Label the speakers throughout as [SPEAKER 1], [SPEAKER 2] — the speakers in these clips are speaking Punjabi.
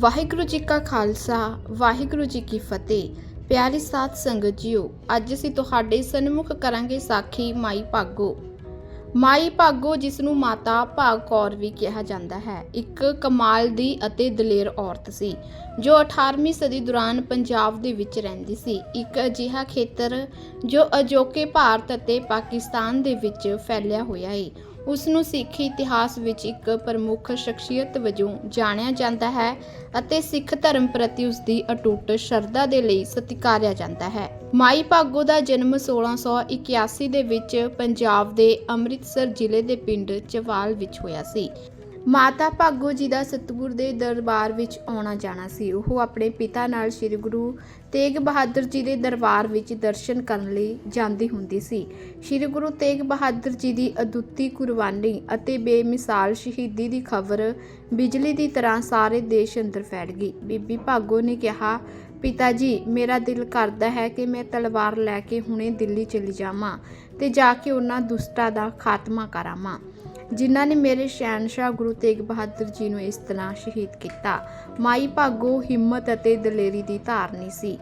[SPEAKER 1] ਵਾਹਿਗੁਰੂ ਜੀ ਕਾ ਖਾਲਸਾ, ਵਾਹਿਗੁਰੂ ਜੀ ਕੀ ਫਤਿਹ। ਪਿਆਰੀ ਸਾਧ ਸੰਗਤ ਜੀਓ, ਅੱਜ ਅਸੀਂ ਤੁਹਾਡੇ ਸਨਮੁਖ ਕਰਾਂਗੇ ਸਾਖੀ ਮਾਈ ਭਾਗੋ। ਮਾਈ ਭਾਗੋ ਜਿਸ ਨੂੰ ਮਾਤਾ ਭਾਗ ਕੌਰ ਵੀ ਕਿਹਾ ਜਾਂਦਾ ਹੈ, ਇੱਕ ਕਮਾਲ ਦੀ ਅਤੇ ਦਲੇਰ ਔਰਤ ਸੀ, ਜੋ 18ਵੀਂ ਸਦੀ ਦੌਰਾਨ ਪੰਜਾਬ ਦੇ ਵਿੱਚ ਰਹਿੰਦੀ ਸੀ। ਇੱਕ ਅਜਿਹਾ ਖੇਤਰ ਜੋ ਅਜੋਕੇ ਭਾਰਤ ਅਤੇ ਪਾਕਿਸਤਾਨ ਦੇ ਵਿੱਚ ਫੈਲਿਆ ਹੋਇਆ ਹੈ ਉਸ ਨੂੰ ਸਿੱਖ ਇਤਿਹਾਸ ਵਿੱਚ ਇੱਕ ਪ੍ਰਮੁੱਖ ਸ਼ਖਸੀਅਤ ਵਜੋਂ ਜਾਣਿਆ ਜਾਂਦਾ ਹੈ ਅਤੇ ਸਿੱਖ ਧਰਮ ਪ੍ਰਤੀ ਉਸ ਦੀ ਅਟੁੱਟ ਸ਼ਰਧਾ ਦੇ ਲਈ ਸਤਿਕਾਰਿਆ ਜਾਂਦਾ ਹੈ। ਮਾਈ ਭਾਗੋ ਦਾ ਜਨਮ 1681 ਦੇ ਵਿੱਚ ਪੰਜਾਬ ਦੇ ਅੰਮ੍ਰਿਤਸਰ ਜ਼ਿਲ੍ਹੇ ਦੇ ਪਿੰਡ ਚਵਾਲ ਵਿੱਚ ਹੋਇਆ ਸੀ। ਮਾਤਾ ਭਾਗੋ ਜੀ ਦਾ ਸਤਿਗੁਰ ਦੇ ਦਰਬਾਰ ਵਿੱਚ ਆਉਣਾ ਜਾਣਾ ਸੀ। ਉਹ ਆਪਣੇ ਪਿਤਾ ਨਾਲ ਸ੍ਰੀ ਗੁਰੂ ਤੇਗ ਬਹਾਦਰ ਜੀ ਦੇ ਦਰਬਾਰ ਵਿੱਚ ਦਰਸ਼ਨ ਕਰਨ ਲਈ ਜਾਂਦੀ ਹੁੰਦੀ ਸੀ। ਸ੍ਰੀ ਗੁਰੂ ਤੇਗ ਬਹਾਦਰ ਜੀ ਦੀ ਅਦੁੱਤੀ ਕੁਰਬਾਨੀ ਅਤੇ ਬੇਮਿਸਾਲ ਸ਼ਹੀਦੀ ਦੀ ਖਬਰ ਬਿਜਲੀ ਦੀ ਤਰ੍ਹਾਂ ਸਾਰੇ ਦੇਸ਼ ਅੰਦਰ ਫੈਲ ਗਈ। ਬੀਬੀ ਭਾਗੋ ਨੇ ਕਿਹਾ, ਪਿਤਾ ਜੀ, ਮੇਰਾ ਦਿਲ ਕਰਦਾ ਹੈ ਕਿ ਮੈਂ ਤਲਵਾਰ ਲੈ ਕੇ ਹੁਣੇ ਦਿੱਲੀ ਚਲੀ ਜਾਵਾਂ ਤੇ ਜਾ ਕੇ ਉਹਨਾਂ ਦੁਸ਼ਟਾਂ ਦਾ ਖਾਤਮਾ ਕਰਾਵਾਂ। ਜਿਨ੍ਹਾਂ ਨੇ ਮੇਰੇ ਸ਼ਹਿਨशाह ਗੁਰੂ ਤੇਗ ਬਹਾਦਰ ਜੀ ਨੂੰ ਇਸ ਤਰ੍ਹਾਂ ਸ਼ਹੀਦ ਕੀਤਾ। ਮਾਈ ਭਾਗੋ ਹਿੰਮਤ ਅਤੇ ਦਲੇਰੀ ਦੀ ਧਾਰਨੀ ਸੀ।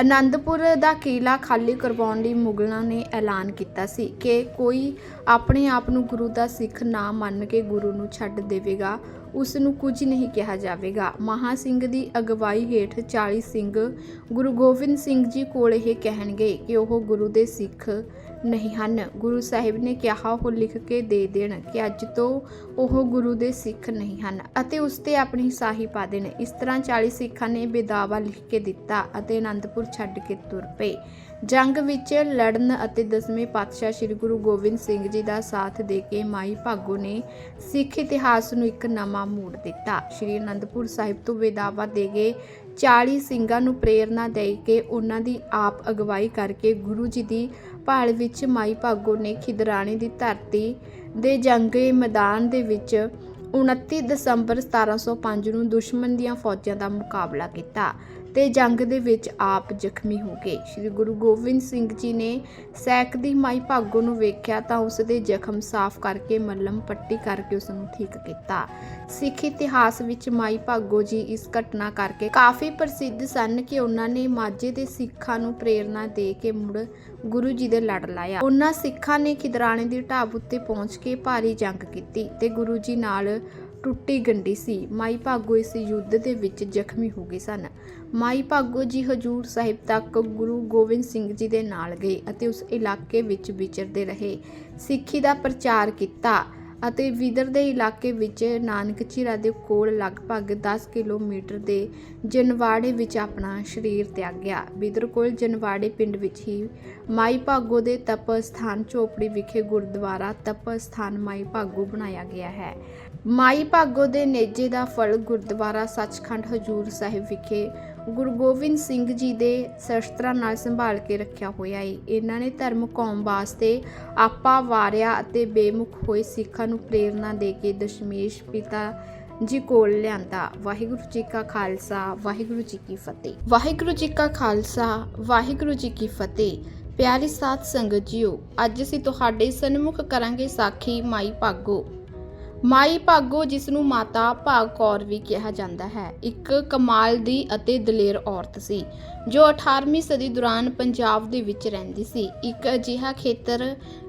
[SPEAKER 1] ਅਨੰਦਪੁਰ ਦਾ ਕਿਲਾ ਖਾਲੀ ਕਰਵਾਉਣ ਲਈ ਮੁਗਲਾਂ ਨੇ ਐਲਾਨ ਕੀਤਾ ਸੀ ਕਿ ਕੋਈ ਆਪਣੇ ਆਪ ਨੂੰ ਗੁਰੂ ਦਾ ਸਿੱਖ ਨਾ ਮੰਨ ਕੇ ਗੁਰੂ ਨੂੰ ਛੱਡ ਦੇਵੇਗਾ। ਉਸ ਨੂੰ ਕੁਝ ਨਹੀਂ ਕਿਹਾ ਜਾਵੇਗਾ। ਮਹਾ ਸਿੰਘ ਦੀ ਅਗਵਾਈ ਹੇਠ 40 ਸਿੰਘ ਗੁਰੂ ਗੋਬਿੰਦ ਸਿੰਘ ਜੀ ਕੋਲ ਇਹ ਕਹਿਣਗੇ ਕਿ ਉਹ ਗੁਰੂ ਦੇ ਸਿੱਖ ਨਹੀਂ ਹਨ। ਗੁਰੂ ਸਾਹਿਬ ਨੇ ਕਿਹਾ, ਉਹ ਲਿਖ ਕੇ ਦੇ ਦੇਣ ਕਿ ਅੱਜ ਤੋਂ ਉਹ ਗੁਰੂ ਦੇ ਸਿੱਖ ਨਹੀਂ ਹਨ ਅਤੇ ਉਸ ਤੇ ਆਪਣੀ ਸਾਹੀ ਪਾ ਦੇਣ। ਇਸ ਤਰ੍ਹਾਂ 40 ਸਿੱਖਾਂ ਨੇ ਬੇਦਾਵਾ ਲਿਖ ਕੇ ਦਿੱਤਾ ਅਤੇ ਅਨੰਦਪੁਰ ਛੱਡ ਕੇ ਤੁਰ ਪਏ। ਜੰਗ ਵਿੱਚ ਲੜਨ ਅਤੇ ਦਸਵੇਂ ਪਾਤਸ਼ਾਹ ਸ੍ਰੀ ਗੁਰੂ ਗੋਬਿੰਦ ਸਿੰਘ ਜੀ ਦਾ ਸਾਥ ਦੇ ਕੇ ਮਾਈ ਭਾਗੋ ਨੇ ਸਿੱਖ ਇਤਿਹਾਸ ਨੂੰ ਇੱਕ ਨਵਾਂ ਮੋੜ ਦਿੱਤਾ। ਸ੍ਰੀ ਅਨੰਦਪੁਰ ਸਾਹਿਬ ਤੋਂ ਬੇਦਾਵਾ ਦੇ ਗਏ 40 ਸਿੰਘਾਂ ਨੂੰ ਪ੍ਰੇਰਣਾ ਦੇ ਕੇ ਉਹਨਾਂ ਦੀ ਆਪ ਅਗਵਾਈ ਕਰਕੇ ਗੁਰੂ ਜੀ ਦੀ ਭਾਲ ਵਿੱਚ ਮਾਈ ਭਾਗੋ ਨੇ ਖਿਦਰਾਣੇ ਦੀ ਧਰਤੀ ਦੇ ਜੰਗੇ ਮੈਦਾਨ ਦੇ ਵਿੱਚ 29 ਦਸੰਬਰ 1705 ਨੂੰ ਦੁਸ਼ਮਣ ਦੀਆਂ ਫੌਜਾਂ ਦਾ ਮੁਕਾਬਲਾ ਕੀਤਾ। ਤੇ ਜੰਗ ਦੇ ਵਿੱਚ ਆਪ ਜ਼ਖਮੀ ਹੋ ਗਏ। ਸ੍ਰੀ ਗੁਰੂ ਗੋਬਿੰਦ ਸਿੰਘ ਜੀ ਨੇ ਸੈਕ ਦੀ ਮਾਈ ਭਾਗੋ ਨੂੰ ਵੇਖਿਆ ਤਾਂ ਉਸ ਦੇ ਜ਼ਖਮ ਸਾਫ਼ ਕਰਕੇ ਮੱਲਮ ਪੱਟੀ ਕਰਕੇ ਉਸ ਨੂੰ ਠੀਕ ਕੀਤਾ। ਸਿੱਖ ਇਤਿਹਾਸ ਵਿੱਚ ਮਾਈ ਭਾਗੋ ਜੀ ਇਸ ਘਟਨਾ ਕਰਕੇ ਕਾਫੀ ਪ੍ਰਸਿੱਧ ਸਨ ਕਿ ਉਹਨਾਂ ਨੇ ਮਾਝੇ ਦੇ ਸਿੱਖਾਂ ਨੂੰ ਪ੍ਰੇਰਣਾ ਦੇ ਕੇ ਮੁੜ ਗੁਰੂ ਜੀ ਦੇ ਲੜ ਲਾਇਆ। ਉਹਨਾਂ ਸਿੱਖਾਂ ਨੇ ਖਿਦਰਾਣੇ ਦੀ ਢਾਬ ਉੱਤੇ ਪਹੁੰਚ ਕੇ ਭਾਰੀ ਜੰਗ ਕੀਤੀ ਤੇ ਗੁਰੂ ਜੀ ਨਾਲ ਟੁੱਟੀ ਗੰਢੀ ਸੀ। ਮਾਈ ਭਾਗੋ ਇਸ ਯੁੱਧ ਦੇ ਵਿੱਚ ਜ਼ਖਮੀ ਹੋ ਗਏ ਸਨ। ਮਾਈ ਭਾਗੋ ਜੀ ਹਜੂਰ ਸਾਹਿਬ ਤੱਕ ਗੁਰੂ ਗੋਬਿੰਦ ਸਿੰਘ ਜੀ ਦੇ ਨਾਲ ਗਏ ਅਤੇ ਉਸ ਇਲਾਕੇ ਵਿੱਚ ਵਿਚਰਦੇ ਰਹੇ। ਸਿੱਖੀ ਦਾ ਪ੍ਰਚਾਰ ਕੀਤਾ। ਅਤੇ ਵਿਦਰ ਦੇ ਇਲਾਕੇ ਵਿੱਚ ਨਾਨਕ ਝੀਰਾ ਦੇ ਕੋਲ ਲਗਭਗ 10 ਕਿਲੋਮੀਟਰ ਦੇ ਜਨਵਾੜੇ ਵਿੱਚ ਆਪਣਾ ਸਰੀਰ ਤਿਆਗਿਆ ਵਿਦਰ ਕੋਲ ਜਨਵਾੜੇ ਪਿੰਡ ਵਿੱਚ ਹੀ ਮਾਈ ਭਾਗੋ ਦੇ ਤਪ ਸਥਾਨ ਝੋਪੜੀ ਵਿਖੇ ਗੁਰਦੁਆਰਾ ਤਪ ਸਥਾਨ ਮਾਈ ਭਾਗੋ ਬਣਾਇਆ ਗਿਆ ਹੈ। ਮਾਈ ਭਾਗੋ ਦੇ ਨੇਜੇ ਦਾ ਫਲ ਗੁਰਦੁਆਰਾ ਸੱਚਖੰਡ ਹਜੂਰ ਸਾਹਿਬ ਵਿਖੇ ਗੁਰੂ ਗੋਬਿੰਦ ਸਿੰਘ ਜੀ ਦੇ ਸ਼ਸਤਰਾਂ ਨਾਲ ਸੰਭਾਲ ਕੇ ਰੱਖਿਆ ਹੋਇਆ ਏ। ਇਹਨਾਂ ਨੇ ਧਰਮ ਕੌਮ ਵਾਸਤੇ ਆਪਾ ਵਾਰਿਆ ਅਤੇ ਬੇਮੁਖ ਹੋਏ ਸਿੱਖਾਂ ਨੂੰ ਪ੍ਰੇਰਣਾ ਦੇ ਕੇ ਦਸ਼ਮੇਸ਼ ਪਿਤਾ ਜੀ ਕੋਲ ਲਿਆਂਦਾ। ਵਾਹਿਗੁਰੂ ਜੀ ਕਾ ਖਾਲਸਾ, ਵਾਹਿਗੁਰੂ ਜੀ ਕੀ ਫਤਿਹ। ਵਾਹਿਗੁਰੂ ਜੀ ਕਾ ਖਾਲਸਾ, ਵਾਹਿਗੁਰੂ ਜੀ ਕੀ ਫਤਿਹ। ਪਿਆਰੇ ਸਾਥ ਸੰਗਤ ਜੀਓ, ਅੱਜ ਅਸੀਂ ਤੁਹਾਡੇ ਸਨਮੁਖ ਕਰਾਂਗੇ ਸਾਖੀ ਮਾਈ ਭਾਗੋ। ਮਾਈ ਭਾਗੋ ਜਿਸ ਨੂੰ ਮਾਤਾ ਭਾਗ ਕੌਰ ਵੀ ਕਿਹਾ ਜਾਂਦਾ ਹੈ, ਇੱਕ ਕਮਾਲ ਦੀ ਅਤੇ ਦਲੇਰ ਔਰਤ ਸੀ, ਜੋ 18ਵੀਂ ਸਦੀ ਦੌਰਾਨ ਪੰਜਾਬ ਦੇ ਵਿੱਚ ਰਹਿੰਦੀ ਸੀ। ਇੱਕ ਅਜਿਹਾ ਖੇਤਰ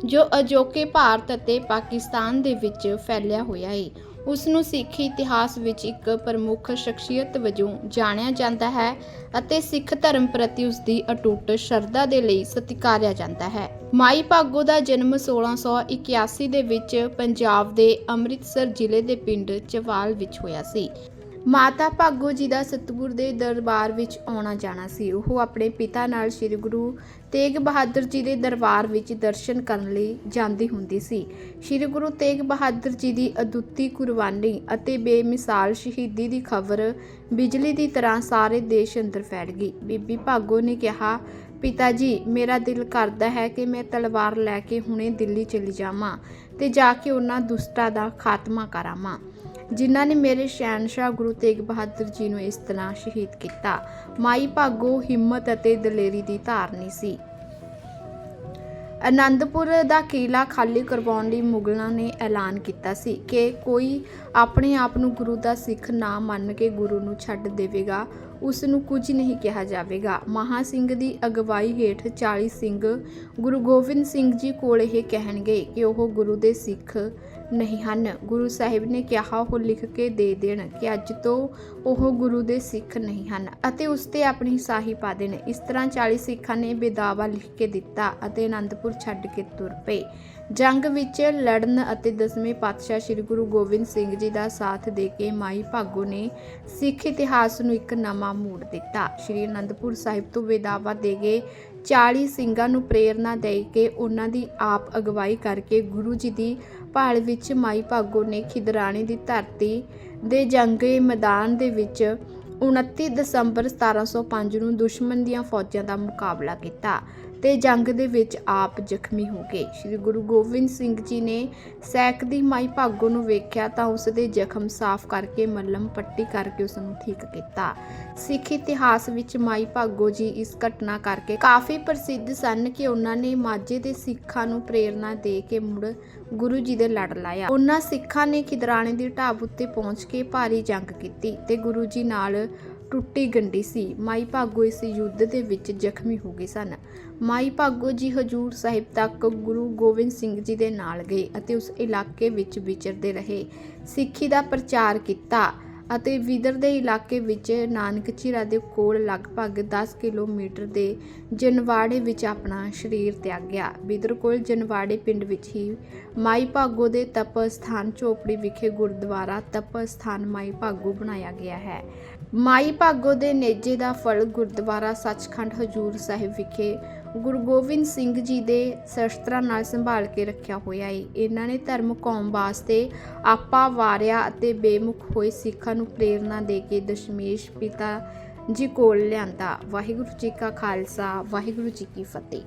[SPEAKER 1] ਜੋ ਅਜੋਕੇ ਭਾਰਤ ਅਤੇ ਪਾਕਿਸਤਾਨ ਦੇ ਵਿੱਚ ਫੈਲਿਆ ਹੋਇਆ ਹੈ ਉਸ ਨੂੰ ਸਿੱਖ ਇਤਿਹਾਸ ਵਿੱਚ ਇੱਕ ਪ੍ਰਮੁੱਖ ਸ਼ਖਸੀਅਤ ਵਜੋਂ ਜਾਣਿਆ ਜਾਂਦਾ ਹੈ ਅਤੇ ਸਿੱਖ ਧਰਮ ਪ੍ਰਤੀ ਉਸ ਦੀ ਅਟੁੱਟ ਸ਼ਰਧਾ ਦੇ ਲਈ ਸਤਿਕਾਰਿਆ ਜਾਂਦਾ ਹੈ। ਮਾਈ ਭਾਗੋ ਦਾ ਜਨਮ 1681 ਦੇ ਵਿੱਚ ਪੰਜਾਬ ਦੇ ਅੰਮ੍ਰਿਤਸਰ ਜ਼ਿਲ੍ਹੇ ਦੇ ਪਿੰਡ ਚਵਾਲ ਵਿੱਚ ਹੋਇਆ ਸੀ। ਮਾਤਾ ਭਾਗੋ ਜੀ ਦਾ ਸਤਿਗੁਰ ਦੇ ਦਰਬਾਰ ਵਿੱਚ ਆਉਣਾ ਜਾਣਾ ਸੀ। ਉਹ ਆਪਣੇ ਪਿਤਾ ਨਾਲ ਸ੍ਰੀ ਗੁਰੂ ਤੇਗ ਬਹਾਦਰ ਜੀ ਦੇ ਦਰਬਾਰ ਵਿੱਚ ਦਰਸ਼ਨ ਕਰਨ ਲਈ ਜਾਂਦੀ ਹੁੰਦੀ ਸੀ। ਸ੍ਰੀ ਗੁਰੂ ਤੇਗ ਬਹਾਦਰ ਜੀ ਦੀ ਅਦੁੱਤੀ ਕੁਰਬਾਨੀ ਅਤੇ ਬੇਮਿਸਾਲ ਸ਼ਹੀਦੀ ਦੀ ਖਬਰ ਬਿਜਲੀ ਦੀ ਤਰ੍ਹਾਂ ਸਾਰੇ ਦੇਸ਼ ਅੰਦਰ ਫੈਲ ਗਈ। ਬੀਬੀ ਭਾਗੋ ਨੇ ਕਿਹਾ, ਪਿਤਾ ਜੀ, ਮੇਰਾ ਦਿਲ ਕਰਦਾ ਹੈ ਕਿ ਮੈਂ ਤਲਵਾਰ ਲੈ ਕੇ ਹੁਣੇ ਦਿੱਲੀ ਚਲੀ ਜਾਵਾਂ ਤੇ ਜਾ ਕੇ ਉਹਨਾਂ ਦੁਸ਼ਟਾਂ ਦਾ ਖਾਤਮਾ ਕਰਾਵਾਂ। ਜਿਨ੍ਹਾਂ ਨੇ ਮੇਰੇ ਸ਼ਹਿਨशाह ਗੁਰੂ ਤੇਗ ਬਹਾਦਰ ਜੀ ਨੂੰ ਇਸ ਤਰ੍ਹਾਂ ਸ਼ਹੀਦ ਕੀਤਾ। ਮਾਈ ਭਾਗੋ ਹਿੰਮਤ ਅਤੇ ਦਲੇਰੀ ਦੀ ਧਾਰਨੀ ਸੀ। ਅਨੰਦਪੁਰ ਦਾ ਕਿਲਾ ਖਾਲੀ ਕਰਵਾਉਣ ਲਈ ਮੁਗਲਾਂ ਨੇ ਐਲਾਨ ਕੀਤਾ ਸੀ ਕਿ ਕੋਈ ਆਪਣੇ ਆਪ ਨੂੰ ਗੁਰੂ ਦਾ ਸਿੱਖ ਨਾ ਮੰਨ ਕੇ ਗੁਰੂ ਨੂੰ ਛੱਡ ਦੇਵੇਗਾ। ਉਸ ਨੂੰ ਕੁਝ ਨਹੀਂ ਕਿਹਾ ਜਾਵੇਗਾ। ਮਹਾ ਸਿੰਘ ਦੀ ਅਗਵਾਈ ਹੇਠ 40 ਸਿੰਘ ਗੁਰੂ ਗੋਬਿੰਦ ਸਿੰਘ ਜੀ ਕੋਲ ਇਹ ਕਹਿਣਗੇ ਕਿ ਉਹ ਗੁਰੂ ਦੇ ਸਿੱਖ ਨਹੀਂ ਹਨ। ਗੁਰੂ ਸਾਹਿਬ ਨੇ ਕਿਹਾ, ਉਹ ਲਿਖ ਕੇ ਦੇ ਦੇਣ ਕਿ ਅੱਜ ਤੋਂ ਉਹ ਗੁਰੂ ਦੇ ਸਿੱਖ ਨਹੀਂ ਹਨ ਅਤੇ ਉਸ ਤੇ ਆਪਣੀ ਸਾਹੀ ਪਾ ਦੇਣ। ਇਸ ਤਰ੍ਹਾਂ 40 ਸਿੱਖਾਂ ਨੇ ਬੇਦਾਵਾ ਲਿਖ ਕੇ ਦਿੱਤਾ ਅਤੇ ਅਨੰਦਪੁਰ ਛੱਡ ਕੇ ਤੁਰ ਪਏ। ਜੰਗ ਵਿੱਚ ਲੜਨ ਅਤੇ ਦਸਵੇਂ ਪਾਤਸ਼ਾਹ ਸ੍ਰੀ ਗੁਰੂ ਗੋਬਿੰਦ ਸਿੰਘ ਜੀ ਦਾ ਸਾਥ ਦੇ ਕੇ ਮਾਈ ਭਾਗੋ ਨੇ ਸਿੱਖ ਇਤਿਹਾਸ ਨੂੰ ਇੱਕ ਨਵਾਂ ਮੋੜ ਦਿੱਤਾ। ਸ੍ਰੀ ਅਨੰਦਪੁਰ ਸਾਹਿਬ ਤੋਂ ਬੇਦਾਵਾ ਦੇ ਗਏ 40 ਸਿੰਘਾਂ ਨੂੰ ਪ੍ਰੇਰਣਾ ਦੇ ਕੇ ਉਹਨਾਂ ਦੀ ਆਪ ਅਗਵਾਈ ਕਰਕੇ ਗੁਰੂ ਜੀ ਦੀ ਭਾਲ ਵਿੱਚ ਮਾਈ ਭਾਗੋ ਨੇ ਖਿਦਰਾਣੇ ਦੀ ਧਰਤੀ ਦੇ ਜੰਗੇ ਮੈਦਾਨ ਦੇ ਵਿੱਚ 29 ਦਸੰਬਰ 1705 ਨੂੰ ਦੁਸ਼ਮਣ ਦੀਆਂ ਫੌਜਾਂ ਦਾ ਮੁਕਾਬਲਾ ਕੀਤਾ। ਤੇ ਜੰਗ ਦੇ ਵਿੱਚ ਆਪ ਜ਼ਖਮੀ ਹੋ ਗਏ। ਸ੍ਰੀ ਗੁਰੂ ਗੋਬਿੰਦ ਸਿੰਘ ਜੀ ਨੇ ਸੈਕ ਦੀ ਮਾਈ ਭਾਗੋ ਨੂੰ ਵੇਖਿਆ ਤਾਂ ਉਸ ਦੇ ਜ਼ਖਮ ਸਾਫ਼ ਕਰਕੇ ਮੱਲਮ ਪੱਟੀ ਕਰਕੇ ਉਸ ਨੂੰ ਠੀਕ ਕੀਤਾ। ਸਿੱਖ ਇਤਿਹਾਸ ਵਿੱਚ ਮਾਈ ਭਾਗੋ ਜੀ ਇਸ ਘਟਨਾ ਕਰਕੇ ਕਾਫੀ ਪ੍ਰਸਿੱਧ ਸਨ ਕਿ ਉਹਨਾਂ ਨੇ ਮਾਝੇ ਦੇ ਸਿੱਖਾਂ ਨੂੰ ਪ੍ਰੇਰਣਾ ਦੇ ਕੇ ਮੁੜ ਗੁਰੂ ਜੀ ਦੇ ਲੜ ਲਾਇਆ। ਉਹਨਾਂ ਸਿੱਖਾਂ ਨੇ ਖਿਦਰਾਣੇ ਦੀ ਢਾਬ ਉੱਤੇ ਪਹੁੰਚ ਕੇ ਭਾਰੀ ਜੰਗ ਕੀਤੀ ਤੇ ਗੁਰੂ ਜੀ ਨਾਲ ਟੁੱਟੀ ਗੰਢੀ ਸੀ। ਮਾਈ ਭਾਗੋ ਇਸ ਯੁੱਧ ਦੇ ਵਿੱਚ ਜ਼ਖਮੀ ਹੋ ਗਏ ਸਨ। ਮਾਈ ਭਾਗੋ ਜੀ ਹਜੂਰ ਸਾਹਿਬ ਤੱਕ ਗੁਰੂ ਗੋਬਿੰਦ ਸਿੰਘ ਜੀ ਦੇ ਨਾਲ ਗਏ ਅਤੇ ਉਸ ਇਲਾਕੇ ਵਿੱਚ ਵਿਚਰਦੇ ਰਹੇ। ਸਿੱਖੀ ਦਾ ਪ੍ਰਚਾਰ ਕੀਤਾ ਅਤੇ ਵਿਦਰ ਦੇ ਇਲਾਕੇ ਵਿੱਚ ਨਾਨਕ ਝੀਰਾ ਦੇ ਕੋਲ ਲਗਭਗ 10 ਕਿਲੋਮੀਟਰ ਦੇ ਜਨਵਾੜੇ ਵਿੱਚ ਆਪਣਾ ਸਰੀਰ ਤਿਆਗਿਆ ਵਿਦਰ ਕੋਲ ਜਨਵਾੜੇ ਪਿੰਡ ਵਿੱਚ ਹੀ ਮਾਈ ਭਾਗੋ ਦੇ ਤਪ ਸਥਾਨ ਝੋਪੜੀ ਵਿਖੇ ਗੁਰਦੁਆਰਾ ਤਪ ਸਥਾਨ ਮਾਈ ਭਾਗੋ ਬਣਾਇਆ ਗਿਆ ਹੈ। ਮਾਈ ਭਾਗੋ ਦੇ ਨੇਜੇ ਦਾ ਫਲ ਗੁਰਦੁਆਰਾ ਸੱਚਖੰਡ ਹਜੂਰ ਸਾਹਿਬ ਵਿਖੇ ਗੁਰੂ ਗੋਬਿੰਦ ਸਿੰਘ ਜੀ ਦੇ ਸ਼ਸਤਰਾਂ ਨਾਲ ਸੰਭਾਲ ਕੇ ਰੱਖਿਆ ਹੋਇਆ ਏ। ਇਹਨਾਂ ਨੇ ਧਰਮ ਕੌਮ ਵਾਸਤੇ ਆਪਾ ਵਾਰਿਆ ਅਤੇ ਬੇਮੁਖ ਹੋਏ ਸਿੱਖਾਂ ਨੂੰ ਪ੍ਰੇਰਣਾ ਦੇ ਕੇ ਦਸ਼ਮੇਸ਼ ਪਿਤਾ ਜੀ ਕੋਲ ਲਿਆਂਦਾ। ਵਾਹਿਗੁਰੂ ਜੀ ਕਾ ਖਾਲਸਾ, ਵਾਹਿਗੁਰੂ ਜੀ ਕੀ ਫਤਿਹ।